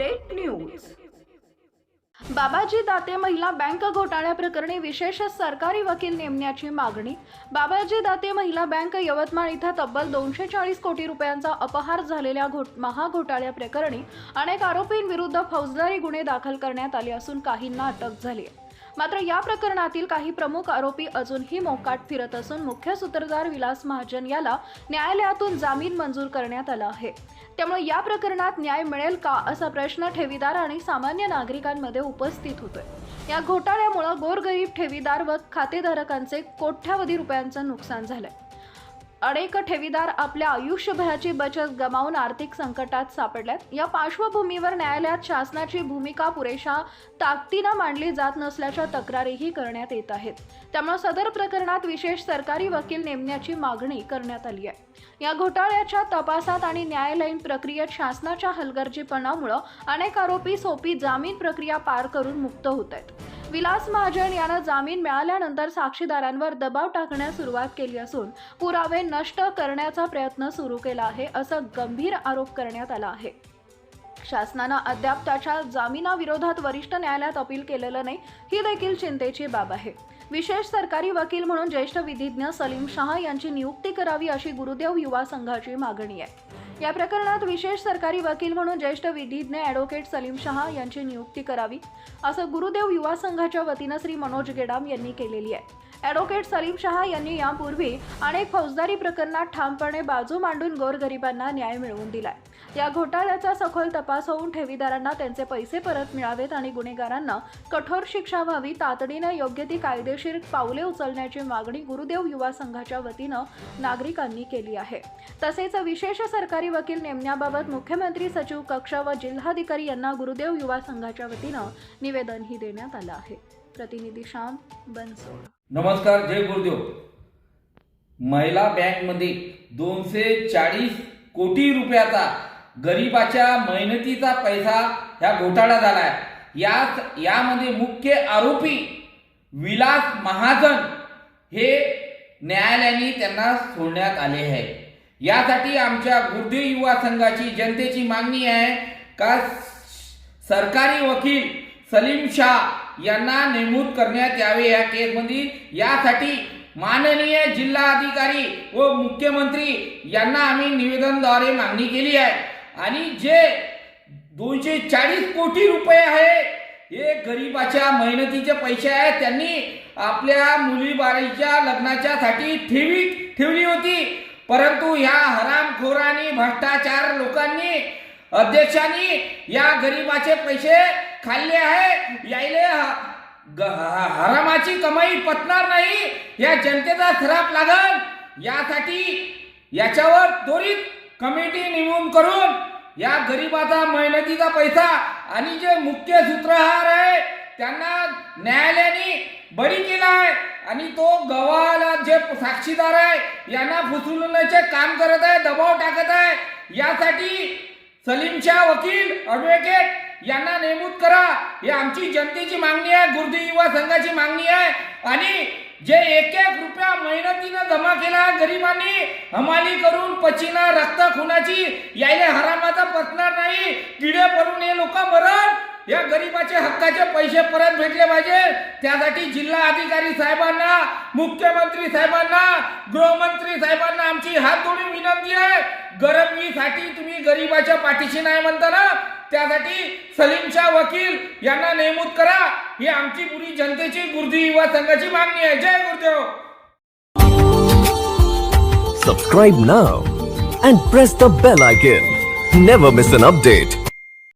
Update news बाबाजी दाते महिला bank घोटाळ्याप्रकरणी विशेष सरकारी वकील नेमण्याची मागणी. बाबाजी दाते महिला बँक यवतमाळ इथं तब्बल दोनशे चाळीस कोटी रुपयांचा अपहार झालेल्या घोट महाघोटाळ्याप्रकरणी अनेक आरोपींविरुद्ध फौजदारी गुन्हे दाखल करण्यात आले असून काहींना अटक झाली आहे. मात्र या प्रकरणातील काही प्रमुख आरोपी अजूनही मोकाट फिरत असून मुख्य सूत्रधार विलास महाजन याला न्यायालयातून जामीन मंजूर करण्यात आला आहे. त्यामुळे या प्रकरणात न्याय मिळेल का असा प्रश्न ठेवीदार आणि सामान्य नागरिकांमध्ये उपस्थित होतोय. या घोटाळ्यामुळे गोरगरीब ठेवीदार व खातेधारकांचे कोट्यावधी रुपयांचं नुकसान झालंय. अनेक ठेवीदार आपल्या आयुष्यभराची बचत गमावून आर्थिक संकटात सापडल्यात. या पार्श्वभूमीवर न्यायालयात शासनाची भूमिका पुरेशा ताकदीनं मांडली जात नसल्याच्या तक्रारीही करण्यात येत आहेत. त्यामुळे सदर प्रकरणात विशेष सरकारी वकील नेमण्याची मागणी करण्यात आली आहे. या घोटाळ्याच्या तपासात आणि न्यायालयीन प्रक्रियेत शासनाच्या हलगर्जीपणामुळं अनेक आरोपी सोपी जामीन प्रक्रिया पार करून मुक्त होत आहेत. विलास महाजन यांना जामीन मिळाल्यानंतर साक्षीदारांवर दबाव टाकण्यास सुरुवात केली असून पुरावे नष्ट करण्याचा प्रयत्न सुरू केला आहे असं गंभीर आरोप करण्यात आला आहे. शासनानं अद्याप त्याच्या जामिनाविरोधात वरिष्ठ न्यायालयात अपील केलेलं नाही ही देखील चिंतेची बाब आहे. विशेष सरकारी वकील म्हणून ज्येष्ठ विधिज्ञ सलीम शहा यांची नियुक्ती करावी अशी गुरुदेव युवा संघाची मागणी आहे. या प्रकरणात विशेष सरकारी वकील म्हणून ज्येष्ठ विधिज्ञ ॲडव्होकेट सलीम शहा यांची नियुक्ती करावी असं गुरुदेव युवा संघाच्या वतीनं श्री मनोज गेडाम यांनी केलेली आहे. ॲडव्होकेट सलीम शहा यांनी यापूर्वी अनेक फौजदारी प्रकरणात ठामपणे बाजू मांडून गोरगरिबांना न्याय मिळवून दिलाय. या घोटाळ्याचा सखोल तपास होऊन ठेवीदारांना त्यांचे पैसे परत मिळावेत आणि गुन्हेगारांना कठोर शिक्षा व्हावी तातडीनं योग्य ती कायदेशीर पावले उचलण्याची मागणी गुरुदेव युवा संघाच्या वतीनं नागरिकांनी केली आहे. तसेच विशेष सरकारी वकील नेमण्याबाबत मुख्यमंत्री सचिव कक्ष व जिल्हाधिकारी यांना गुरुदेव युवा संघाच्या वतीनं निवेदनही देण्यात आलं आहे. प्रतिनिधी श्याम बनसोड. नमस्कार जय गुरुदेव. महिला बँकमध्ये दोनशे चाळीस कोटी रुपयाचा गरिबाच्या मेहनतीचा पैसा ह्या घोटाळा झालाय यात यामध्ये मुख्य आरोपी विलास महाजन हे न्यायालयाने त्यांना सोडण्यात आले आहे. यासाठी आमच्या गुरुदेव युवा संघाची जनतेची मागणी आहे का सरकारी वकील सलीम शाह यांना नेमणूक करण्यात यावे या केसमध्ये. यासाठी माननीय जिल्हाधिकारी व मुख्यमंत्री यांना आम्ही निवेदनद्वारे मागणी केली आहे. आणि जे दोनशे चाळीस कोटी रुपये आहे हे गरिबाच्या मेहनतीचे पैसे आहेत. त्यांनी आपल्या मुलीबाळीच्या लग्नाच्या साठी ठेवी ठेवली होती. परंतु ह्या हरामखोरांनी भ्रष्टाचार लोकांनी अध्यक्षांनी या गरिबाचे पैसे खाल्ले आहे. यायले ह- ग- हरामाची कमाई पतणार नाही. या जनतेचा खराब लागल यासाठी याच्यावर त्वरित कमिटी नेमून करून या गरिबाचा मेहनतीचा पैसा आणि जे मुख्य सूत्रहार आहे त्यांना न्यायालयाने बरी केला आहे आणि तो गव्हाला जे साक्षीदार आहे यांना फुसवण्याचे काम करत आहे दबाव टाकत आहे. यासाठी सलीमच्या वकील ॲडव्होकेट यांना नेमूत करा. ही आमची जनतेची मागणी आहे गुरुदेव युवा संघाची मागणी आहे. आणि जे एक एक रुपया मेहनतीनं जमा केला गरिबांनी हमाली करून पचिना रक्त खुनाची यायले हरामाचा पचणार नाही. किडे पडून हे लोक मरण. या गरिबाचे हक्काचे पैसे परत भेटले पाहिजे. त्यासाठी जिल्हा अधिकारी साहेबांना मुख्यमंत्री साहेबांना गृहमंत्री साहेबांना आमची हात जोडून विनंती आहे. गरमीसाठी तुम्ही गरीबाच्या पाठीशी नाही म्हणता ना? त्यासाठी सलीमच्या वकील यांना नेमूत करा. ही आमची पुरी जनतेची गुरुजी युवा संघाची मागणी आहे. जय Gurudev. Subscribe now and press the bell icon never miss an update